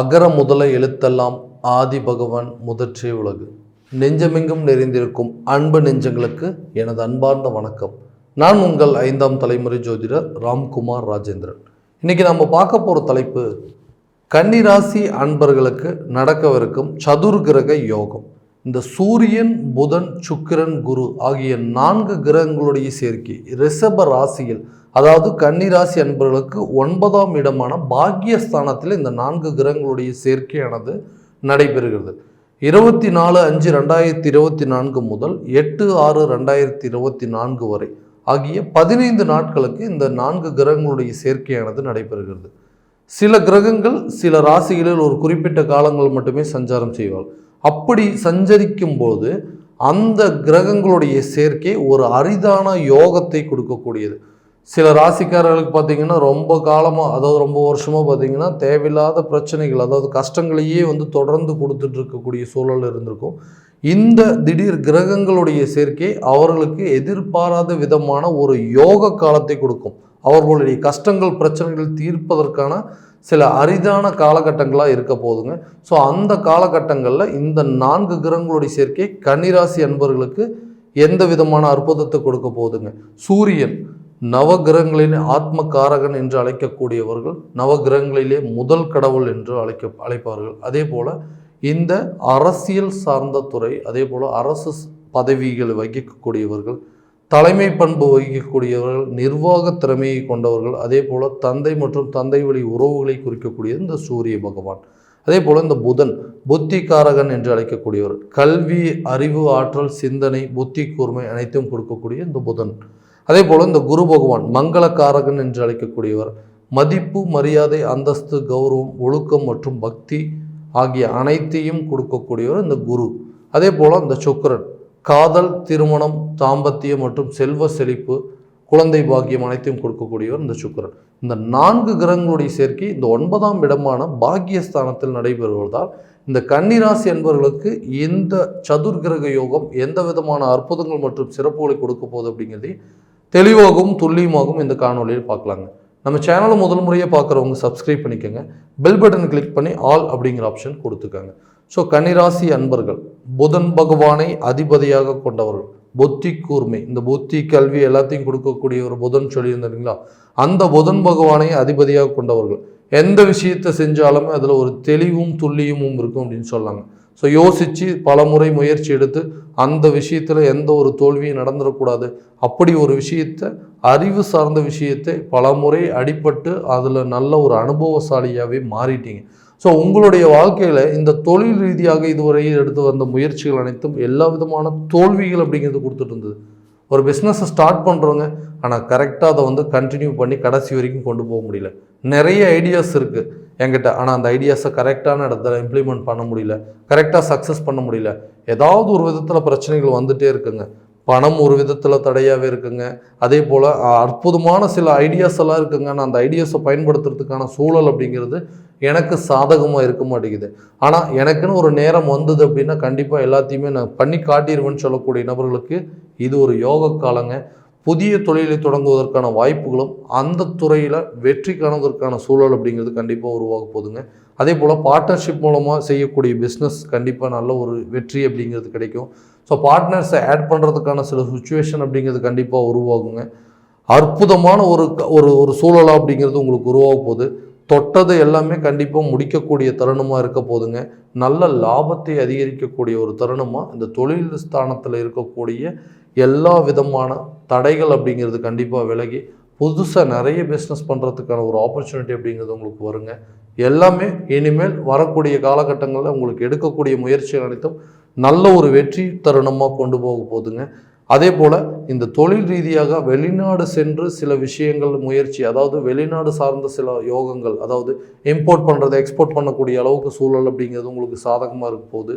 அகர முதல எழுத்தெல்லாம் ஆதி பகவான் முதற்றே உலகு. நெஞ்சமெங்கும் நிறைந்திருக்கும் அன்பு நெஞ்சங்களுக்கு எனது அன்பார்ந்த வணக்கம். நான் உங்கள் ஐந்தாம் தலைமுறை ஜோதிடர் ராம்குமார் ராஜேந்திரன். இன்னைக்கு நம்ம பார்க்க போகிற தலைப்பு கன்னிராசி அன்பர்களுக்கு நடக்கவிருக்கும் சதுர்கிரக யோகம். இந்த சூரியன் புதன் சுக்கிரன் குரு ஆகிய நான்கு கிரகங்களுடைய சேர்க்கை ரிஷப ராசியில் அதாவது கன்னிராசி அன்பர்களுக்கு ஒன்பதாம் இடமான பாக்கியஸ்தானத்தில் இந்த நான்கு கிரகங்களுடைய சேர்க்கையானது நடைபெறுகிறது. இருபத்தி நாலு அஞ்சு ரெண்டாயிரத்தி இருபத்தி நான்கு முதல் எட்டு ஆறு ரெண்டாயிரத்தி இருபத்தி நான்கு வரை ஆகிய பதினைந்து நாட்களுக்கு இந்த நான்கு கிரகங்களுடைய சேர்க்கையானது நடைபெறுகிறது. சில கிரகங்கள் சில ராசிகளில் ஒரு குறிப்பிட்ட காலங்கள் மட்டுமே சஞ்சாரம் செய்வார்கள் அப்படி சஞ்சரிக்கும் போது அந்த கிரகங்களுடைய சேர்க்கை ஒரு அரிதான யோகத்தை கொடுக்கக்கூடியது. சில ராசிக்காரர்களுக்கு பார்த்தீங்கன்னா ரொம்ப காலமாக அதாவது ரொம்ப வருஷமாக பார்த்தீங்கன்னா தேவையில்லாத பிரச்சனைகள் அதாவது கஷ்டங்களையே வந்து தொடர்ந்து கொடுத்துட்டு இருக்கக்கூடிய சூழல் இருந்திருக்கும். இந்த திடீர் கிரகங்களுடைய சேர்க்கை அவர்களுக்கு எதிர்பாராத விதமான ஒரு யோக காலத்தை கொடுக்கும். அவர்களுடைய கஷ்டங்கள் பிரச்சனைகள் தீர்ப்பதற்கான சில அரிதான காலகட்டங்களாக இருக்க போதுங்க ஸோ அந்த காலகட்டங்களில் இந்த நான்கு கிரகங்களுடைய சேர்க்கை கன்னிராசி அன்பர்களுக்கு எந்த விதமான அற்புதத்தை கொடுக்க போகுதுங்க? சூரியன் நவகிரகங்களின் ஆத்ம காரகன் என்று அழைக்கக்கூடியவர்கள் நவகிரகங்களிலே முதல் கடவுள் என்று அழைக்க அழைப்பார்கள். அதே போல் இந்த அரசியல் சார்ந்த துறை அதே போல் அரசு பதவிகளை வகிக்கக்கூடியவர்கள் தலைமை பண்பு வகிக்கக்கூடியவர்கள் நிர்வாக திறமையை கொண்டவர்கள் அதே போல் தந்தை மற்றும் தந்தை வழி உறவுகளை குறிக்கக்கூடியது இந்த சூரிய பகவான். அதே போல் இந்த புதன் புத்திகாரகன் என்று அழைக்கக்கூடியவர். கல்வி அறிவு ஆற்றல் சிந்தனை புத்தி கூர்மை அனைத்தும் கொடுக்கக்கூடிய இந்த புதன். அதே போல் இந்த குரு பகவான் மங்களக்காரகன் என்று அழைக்கக்கூடியவர் மதிப்பு மரியாதை அந்தஸ்து கௌரவம் ஒழுக்கம் மற்றும் பக்தி ஆகிய அனைத்தையும் கொடுக்கக்கூடியவர் இந்த குரு. அதே போல் இந்த சுக்கரன் காதல் திருமணம் தாம்பத்தியம் மற்றும் செல்வ செழிப்பு குழந்தை பாக்கியம் அனைத்தையும் கொடுக்கக்கூடியவர் இந்த சுக்கரன். இந்த நான்கு கிரகங்களுடைய சேர்க்கை இந்த ஒன்பதாம் இடமான பாக்கியஸ்தானத்தில் நடைபெறுவதால் இந்த கன்னிராசி என்பவர்களுக்கு இந்த சதுர்கிரக யோகம் எந்த விதமான அற்புதங்கள் மற்றும் சிறப்புகளை கொடுக்க போகுது அப்படிங்கிறதையும் தெளிவாகவும் துல்லியமாகவும் இந்த காணொலியில் பார்க்கலாங்க. நம்ம சேனலை முதல் முறையாக பார்க்குறவங்க சப்ஸ்கிரைப் பண்ணிக்கோங்க. பெல் பட்டன் கிளிக் பண்ணி ஆல் அப்படிங்கிற ஆப்ஷன் கொடுத்துக்கோங்க. ஸோ கன்னிராசி அன்பர்கள் புதன் பகவானை அதிபதியாக கொண்டவர்கள் புத்தி கூர்மை இந்த புத்தி கல்வி எல்லாத்தையும் கொடுக்கக்கூடிய ஒரு புதன் சொல்லியிருந்தீங்களா அந்த புதன் பகவானை அதிபதியாக கொண்டவர்கள். எந்த விஷயத்தை செஞ்சாலுமே அதில் ஒரு தெளிவும் துல்லியமும் இருக்கும் அப்படின்னு சொல்லாங்க. ஸோ யோசித்து பல முறை முயற்சி எடுத்து அந்த விஷயத்தில் எந்த ஒரு தோல்வியும் நடந்துடக்கூடாது அப்படி ஒரு விஷயத்தை அறிவு சார்ந்த விஷயத்தை பல முறை அடிபட்டு அதில் நல்ல ஒரு அனுபவசாலியாகவே மாறிட்டீங்க. ஸோ உங்களுடைய வாழ்க்கையில் இந்த தொழில் ரீதியாக இதுவரை எடுத்து வந்த முயற்சிகள் அனைத்தும் எல்லா விதமான தோல்விகள் அப்படிங்கிறது கொடுத்துட்டு இருந்தது. ஒரு பிஸ்னஸை ஸ்டார்ட் பண்ணுறவங்க ஆனால் கரெக்டாக அதை வந்து கண்டினியூ பண்ணி கடைசி வரைக்கும் கொண்டு போக முடியல. நிறைய ஐடியாஸ் இருக்குது என்கிட்ட. ஆனால் அந்த ஐடியாஸை கரெக்டான இடத்துல இம்ப்ளிமெண்ட் பண்ண முடியல. கரெக்டாக சக்ஸஸ் பண்ண முடியல. ஏதாவது ஒரு விதத்தில் பிரச்சனைகள் வந்துகிட்டே இருக்குங்க. பணம் ஒரு விதத்தில் தடையாகவே இருக்குங்க. அதே போல் அற்புதமான சில ஐடியாஸ் எல்லாம் இருக்குங்க. நான் அந்த ஐடியாஸை பயன்படுத்துறதுக்கான சூழல் அப்படிங்கிறது எனக்கு சாதகமாக இருக்க மாட்டேங்குது. ஆனால் எனக்குன்னு ஒரு நேரம் வந்தது அப்படின்னா கண்டிப்பாக எல்லாத்தையுமே நான் பண்ணி காட்டிடுவேன்னு சொல்லக்கூடிய நபர்களுக்கு இது ஒரு யோக காலங்க. புதிய தொழிலை தொடங்குவதற்கான வாய்ப்புகளும் அந்த துறையில் வெற்றி காணுவதற்கான சூழல் அப்படிங்கிறது கண்டிப்பாக உருவாக போகுதுங்க. அதே போல் பார்ட்னர்ஷிப் மூலமாக செய்யக்கூடிய பிஸ்னஸ் கண்டிப்பாக நல்ல ஒரு வெற்றி அப்படிங்கிறது கிடைக்கும். ஸோ பார்ட்னர்ஸை ஆட் பண்ணுறதுக்கான சில சுச்சுவேஷன் அப்படிங்கிறது கண்டிப்பாக உருவாகுங்க. அற்புதமான ஒரு ஒரு ஒரு சூழலாக அப்படிங்கிறது உங்களுக்கு உருவாக போகுது. தொட்டது எல்லாமே கண்டிப்பாக முடிக்கக்கூடிய தருணமாக இருக்க போதுங்க நல்ல லாபத்தை அதிகரிக்கக்கூடிய ஒரு தருணமாக இந்த தொழில் ஸ்தானத்தில் இருக்கக்கூடிய எல்லா விதமான தடைகள் அப்படிங்கிறது கண்டிப்பாக விலகி புதுசாக நிறைய பிஸ்னஸ் பண்ணுறதுக்கான ஒரு ஆப்பர்ச்சுனிட்டி அப்படிங்கிறது உங்களுக்கு வருங்க. எல்லாமே இனிமேல் வரக்கூடிய காலகட்டங்களில் உங்களுக்கு எடுக்கக்கூடிய முயற்சிகள் அனைத்தும் நல்ல ஒரு வெற்றி தருணமாக கொண்டு போக போகுதுங்க. அதே போல் இந்த தொழில் ரீதியாக வெளிநாடு சென்று சில விஷயங்கள் முயற்சி அதாவது வெளிநாடு சார்ந்த சில யோகங்கள் அதாவது இம்போர்ட் பண்ணுறது எக்ஸ்போர்ட் பண்ணக்கூடிய அளவுக்கு சூழல் அப்படிங்கிறது உங்களுக்கு சாதகமாக இருக்க போகுது.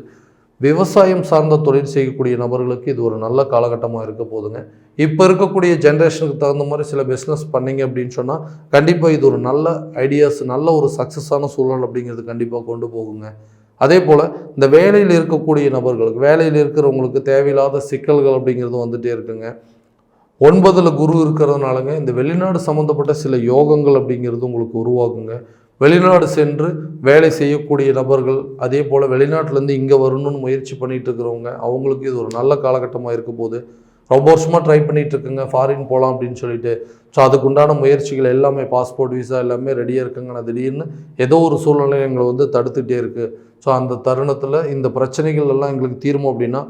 விவசாயம் சார்ந்த தொழில் செய்யக்கூடிய நபர்களுக்கு இது ஒரு நல்ல காலகட்டமாக இருக்க போதுங்க இப்போ இருக்கக்கூடிய ஜென்ரேஷனுக்கு தகுந்த மாதிரி சில பிஸ்னஸ் பண்ணிங்க அப்படின்னு சொன்னால் கண்டிப்பாக இது ஒரு நல்ல ஐடியாஸ் நல்ல ஒரு சக்ஸஸான சூழல் அப்படிங்கிறது கண்டிப்பாக கொண்டு போகுங்க. அதே போல் இந்த வேலையில் இருக்கக்கூடிய நபர்களுக்கு வேலையில் இருக்கிறவங்களுக்கு தேவையில்லாத சிக்கல்கள் அப்படிங்கிறது வந்துகிட்டே இருக்குங்க. ஒன்பதில் குரு இருக்கிறதுனாலங்க இந்த வெளிநாடு சம்மந்தப்பட்ட சில யோகங்கள் அப்படிங்கிறது உங்களுக்கு உருவாகுங்க. வெளிநாடு சென்று வேலை செய்யக்கூடிய நபர்கள் அதே போல் வெளிநாட்டிலேருந்து இங்கே வரணும்னு முயற்சி பண்ணிகிட்டு இருக்கிறவங்க அவங்களுக்கு இது ஒரு நல்ல காலகட்டமாக இருக்கும்போது போது ரொம்ப வருஷமாக ட்ரை பண்ணிகிட்டு இருக்குங்க ஃபாரின் போகலாம் அப்படின்னு சொல்லிட்டு. ஸோ அதுக்குண்டான முயற்சிகள் எல்லாமே பாஸ்போர்ட் விசா எல்லாமே ரெடியாக இருக்குங்க. நான் திடீர்னு ஏதோ ஒரு சூழ்நிலை எங்களை வந்து தடுத்துகிட்டே இருக்குது ஸோ அந்த தருணத்தில் இந்த பிரச்சனைகள் எல்லாம் எங்களுக்கு தீரும் அப்படின்னா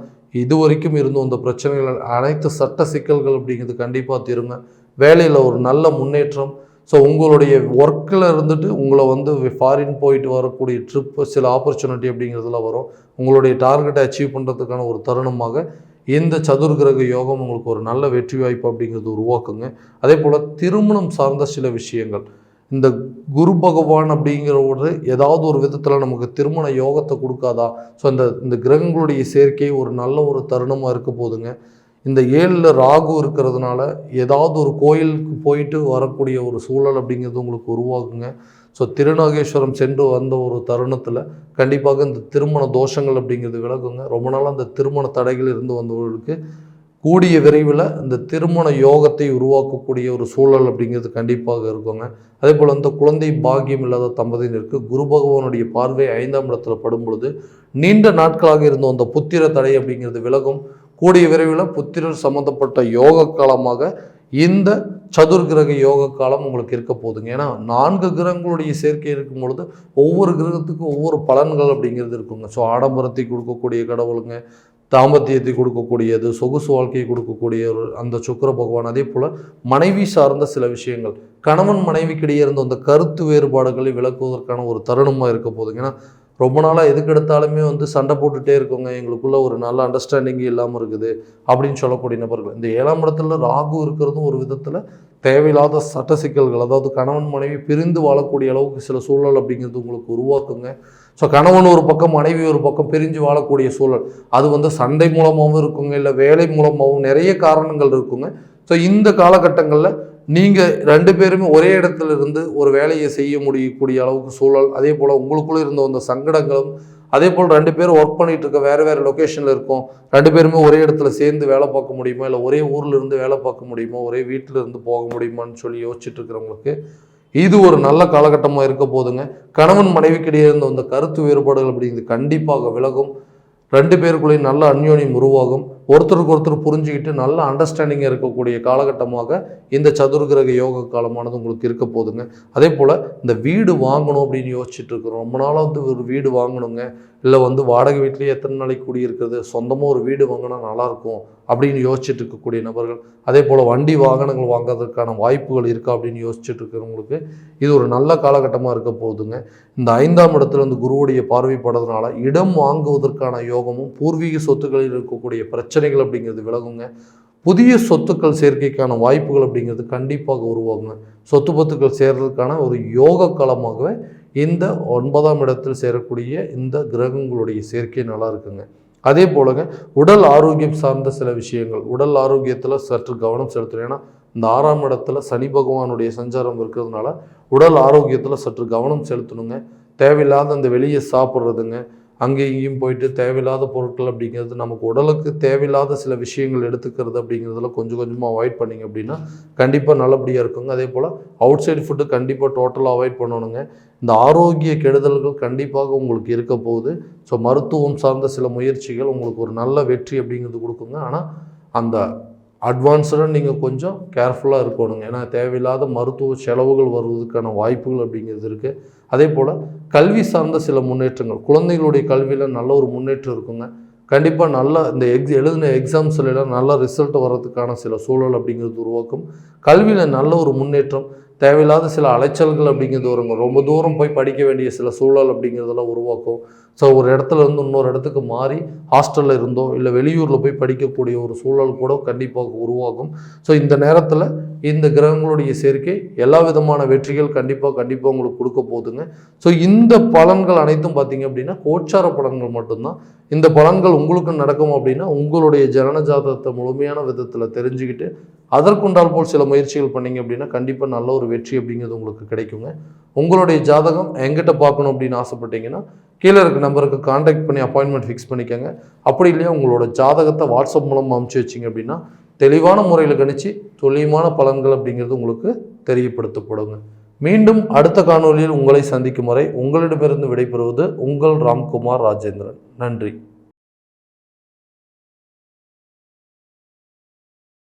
இது வரைக்கும் இருந்தும் இந்த பிரச்சனைகள் அனைத்து சட்ட சிக்கல்கள் அப்படிங்கிறது கண்டிப்பாக தீருங்க. வேலையில் ஒரு நல்ல முன்னேற்றம் ஸோ உங்களுடைய ஒர்க்கில் இருந்துட்டு உங்களை வந்து ஃபாரின் போயிட்டு வரக்கூடிய ட்ரிப் சில ஆப்பர்ச்சுனிட்டி அப்படிங்கிறதுலாம் வரும். உங்களுடைய டார்கெட்டை அச்சீவ் பண்ணுறதுக்கான ஒரு தருணமாக இந்த சதுர்கிரக யோகம் உங்களுக்கு ஒரு நல்ல வெற்றி வாய்ப்பு அப்படிங்கிறது உருவாக்குங்க. அதே போல் திருமணம் சார்ந்த சில விஷயங்கள். இந்த குரு பகவான் அப்படிங்கிற ஒரு ஏதாவது ஒரு விதத்தில் நமக்கு திருமண யோகத்தை கொடுக்காதா? ஸோ இந்த இந்த கிரகங்களுடைய சேர்க்கை ஒரு நல்ல ஒரு தருணமாக இருக்க போதுங்க இந்த ஏழில் ராகு இருக்கிறதுனால ஏதாவது ஒரு கோயிலுக்கு போயிட்டு வரக்கூடிய ஒரு சூழல் அப்படிங்கிறது உங்களுக்கு உருவாகுங்க. ஸோ திருநாகேஸ்வரம் சென்று வந்த ஒரு தருணத்தில் கண்டிப்பாக இந்த திருமண தோஷங்கள் அப்படிங்கிறது விலகுங்க. ரொம்ப நாளாக அந்த திருமண தடைகள் இருந்து வந்தவர்களுக்கு கூடிய விரைவில் இந்த திருமண யோகத்தை உருவாக்கக்கூடிய ஒரு சூழல் அப்படிங்கிறது கண்டிப்பாக இருக்குங்க. அதே போல் இந்த குழந்தை பாக்கியம் இல்லாத தம்பதியினருக்கு குரு பகவானுடைய பார்வை ஐந்தாம் இடத்துல படும் பொழுது நீண்ட நாட்களாக இருந்த அந்த புத்திர தடை அப்படிங்கிறது விலகும். கூடிய விரைவில் புத்திரர் சம்மந்தப்பட்ட யோக காலமாக இந்த சதுர்கிரக யோக காலம் உங்களுக்கு இருக்க போகுதுங்க ஏன்னா நான்கு கிரகங்களுடைய சேர்க்கை இருக்கும் பொழுது ஒவ்வொரு கிரகத்துக்கும் ஒவ்வொரு பலன்கள் அப்படிங்கிறது இருக்குங்க. ஸோ ஆடம்பரத்தை கொடுக்கக்கூடிய கடவுளுங்க தாம்பத்தியத்தை கொடுக்கக்கூடியது சொகுசு வாழ்க்கையை கொடுக்கக்கூடிய ஒரு அந்த சுக்கிர பகவான் அதே போல் மனைவி சார்ந்த சில விஷயங்கள். கணவன் மனைவிக்கிடையே இருந்த அந்த கருத்து வேறுபாடுகளை விளக்குவதற்கான ஒரு தருணமாக இருக்க போகுதுங்க ஏன்னா ரொம்ப நாளாக எதுக்கு எடுத்தாலுமே வந்து சண்டை போட்டுகிட்டே இருக்கோங்க. எங்களுக்குள்ள ஒரு நல்ல அண்டர்ஸ்டாண்டிங் இல்லாமல் இருக்குது அப்படின்னு சொல்லக்கூடிய நபர்கள். இந்த ஏழாம் இடத்துல ராகு இருக்கிறதும் ஒரு விதத்தில் தேவையில்லாத சட்ட சிக்கல்கள். அதாவது கணவன் மனைவி பிரிந்து வாழக்கூடிய அளவுக்கு சில சூழல் அப்படிங்கிறது உங்களுக்கு உருவாக்குங்க. ஸோ கணவன் ஒரு பக்கம் மனைவி ஒரு பக்கம் பிரிஞ்சு வாழக்கூடிய சூழல். அது வந்து சண்டை மூலமாகவும் இருக்குங்க. இல்லை வேலை மூலமாகவும் நிறைய காரணங்கள் இருக்குங்க. ஸோ இந்த காலகட்டங்களில் நீங்கள் ரெண்டு பேருமே ஒரே இடத்துல இருந்து ஒரு வேலையை செய்ய முடியக்கூடிய அளவுக்கு சூழல் அதே போல் உங்களுக்குள்ளே இருந்த அந்த சங்கடங்களும் அதே போல் ரெண்டு பேரும் ஒர்க் பண்ணிட்டு இருக்க வேறு வேறு லொக்கேஷனில் இருக்கும். ரெண்டு பேருமே ஒரே இடத்துல சேர்ந்து வேலை பார்க்க முடியுமா? இல்லை ஒரே ஊரில் இருந்து வேலை பார்க்க முடியுமா? ஒரே வீட்டில் இருந்து போக முடியுமான்னு சொல்லி யோசிச்சுட்டு இருக்கிறவங்களுக்கு இது ஒரு நல்ல காலகட்டமாக இருக்க போதுங்க. கணவன் மனைவிக்கிடையே இருந்த அந்த கருத்து வேறுபாடுகள் அப்படிங்கிறது கண்டிப்பாக விலகும். ரெண்டு பேருக்குள்ளேயும் நல்ல அந்யோன்யம் உருவாகும். ஒருத்தருக்கு ஒருத்தர் புரிஞ்சுக்கிட்டு நல்ல அண்டர்ஸ்டாண்டிங்காக இருக்கக்கூடிய காலகட்டமாக இந்த சதுர்கிரக யோக காலமானது உங்களுக்கு இருக்க போதுங்க அதே போல் இந்த வீடு வாங்கணும் அப்படின்னு யோசிச்சுட்டு இருக்கிறோம். ரொம்ப நாளாக வந்து ஒரு வீடு வாங்கணுங்க. இல்லை வந்து வாடகை வீட்லேயே எத்தனை நாளைக்கு குடியிருக்கிறது? சொந்தமாக ஒரு வீடு வாங்கினா நல்லாயிருக்கும் அப்படின்னு யோசிச்சுட்டு இருக்கக்கூடிய நபர்கள். அதே போல் வண்டி வாகனங்கள் வாங்குறதுக்கான வாய்ப்புகள் இருக்கா அப்படின்னு யோசிச்சுட்டு இருக்கிறவங்களுக்கு இது ஒரு நல்ல காலகட்டமாக இருக்க போகுதுங்க. இந்த ஐந்தாம் இடத்துல இந்த குருவுடைய பார்வைப்படுறதுனால இடம் வாங்குவதற்கான யோகமும் பூர்வீக சொத்துக்களில் இருக்கக்கூடிய பிரச்சனைகள் அப்படிங்கிறது விலகுங்க. புதிய சொத்துக்கள் சேர்க்கைக்கான வாய்ப்புகள் அப்படிங்கிறது கண்டிப்பாக உருவாகுங்க. சொத்து பத்துக்கள் சேர்றதுக்கான ஒரு யோக காலமாகவே இந்த ஒன்பதாம் இடத்தில் சேரக்கூடிய இந்த கிரகங்களுடைய சேர்க்கை நல்லா இருக்குங்க. அதே போலங்க உடல் ஆரோக்கியம் சார்ந்த சில விஷயங்கள் உடல் ஆரோக்கியத்தில் சற்று கவனம் செலுத்தணும் ஏன்னா இந்த ஆறாம் இடத்துல சனி பகவானுடைய சஞ்சாரம் இருக்கிறதுனால உடல் ஆரோக்கியத்தில் சற்று கவனம் செலுத்தணுங்க. தேவையில்லாத அந்த வெளியே சாப்பிட்றதுங்க. அங்கே இங்கேயும் போயிட்டு தேவையில்லாத பொருட்கள் அப்படிங்கிறது நமக்கு உடலுக்கு தேவையில்லாத சில விஷயங்கள் எடுத்துக்கிறது அப்படிங்கிறதுல கொஞ்சம் கொஞ்சமாக அவாய்ட் பண்ணிங்க அப்படின்னா கண்டிப்பாக நல்லபடியாக இருக்குங்க. அதே போல் அவுட் சைடு ஃபுட்டு கண்டிப்பாக டோட்டலாக அவாய்ட் பண்ணணுங்க. இந்த ஆரோக்கிய கெடுதல்கள் கண்டிப்பாக உங்களுக்கு இருக்க போகுது. ஸோ மருத்துவம் சார்ந்த சில முயற்சிகள் உங்களுக்கு ஒரு நல்ல வெற்றி அப்படிங்கிறது கொடுக்குங்க. ஆனால் அந்த அட்வான்ஸ்டாக நீங்கள் கொஞ்சம் கேர்ஃபுல்லாக இருக்கணுங்க. ஏன்னா தேவையில்லாத மருத்துவ செலவுகள் வருவதற்கான வாய்ப்புகள் அப்படிங்கிறது இருக்குது அதே போல் கல்வி சார்ந்த சில முன்னேற்றங்கள். குழந்தைகளுடைய கல்வியில் நல்ல ஒரு முன்னேற்றம் இருக்குங்க. கண்டிப்பாக நல்ல இந்த எக்ஸ் எழுதின எக்ஸாம்ஸ்லாம் நல்ல ரிசல்ட் வர்றதுக்கான சில சூழல் அப்படிங்கிறது உருவாக்கும். கல்வியில் நல்ல ஒரு முன்னேற்றம். தேவையில்லாத சில அலைச்சல்கள் அப்படிங்கிறது வருங்க ரொம்ப தூரம் போய் படிக்க வேண்டிய சில சூழல் அப்படிங்கிறதெல்லாம் உருவாக்கும். ஸோ ஒரு இடத்துல இருந்து இன்னொரு இடத்துக்கு மாறி ஹாஸ்டலில் இருந்தோ இல்லை வெளியூரில் போய் படிக்கக்கூடிய ஒரு சூழல் கூட கண்டிப்பாக உருவாகும். ஸோ இந்த நேரத்தில் இந்த கிரகங்களுடைய சேர்க்கை எல்லா விதமான வெற்றிகள் கண்டிப்பாக கண்டிப்பாக உங்களுக்கு கொடுக்க போகுதுங்க. ஸோ இந்த பலன்கள் அனைத்தும் பார்த்தீங்க அப்படின்னா கோச்சார பலன்கள் மட்டும்தான். இந்த பலன்கள் உங்களுக்கு நடக்கும் அப்படின்னா உங்களுடைய ஜனன ஜாதகத்தை முழுமையான விதத்தில் தெரிஞ்சுக்கிட்டு அதற்குண்டால் போல் சில முயற்சிகள் பண்ணீங்க அப்படின்னா கண்டிப்பாக நல்ல ஒரு வெற்றி அப்படிங்கிறது உங்களுக்கு கிடைக்குங்க. உங்களுடைய ஜாதகம் எங்கிட்ட பார்க்கணும் அப்படின்னு ஆசைப்பட்டீங்கன்னா கீழே இருக்க நம்பருக்கு காண்டாக்ட் பண்ணி அப்பாயின்மெண்ட் ஃபிக்ஸ் பண்ணிக்கோங்க. அப்படி இல்லையா உங்களோட ஜாதகத்தை வாட்ஸ்அப் மூலம் அமுச்சு வச்சிங்க அப்படின்னா தெளிவான முறையில் கணிச்சு துல்லியமான பலன்கள் அப்படிங்கிறது உங்களுக்கு தெரியப்படுத்தப்படுங்க. மீண்டும் அடுத்த காணொலியில் உங்களை சந்திக்கும் வரை உங்களிடமிருந்து விடைபெறுவது உங்கள் ராம்குமார் ராஜேந்திரன். நன்றி.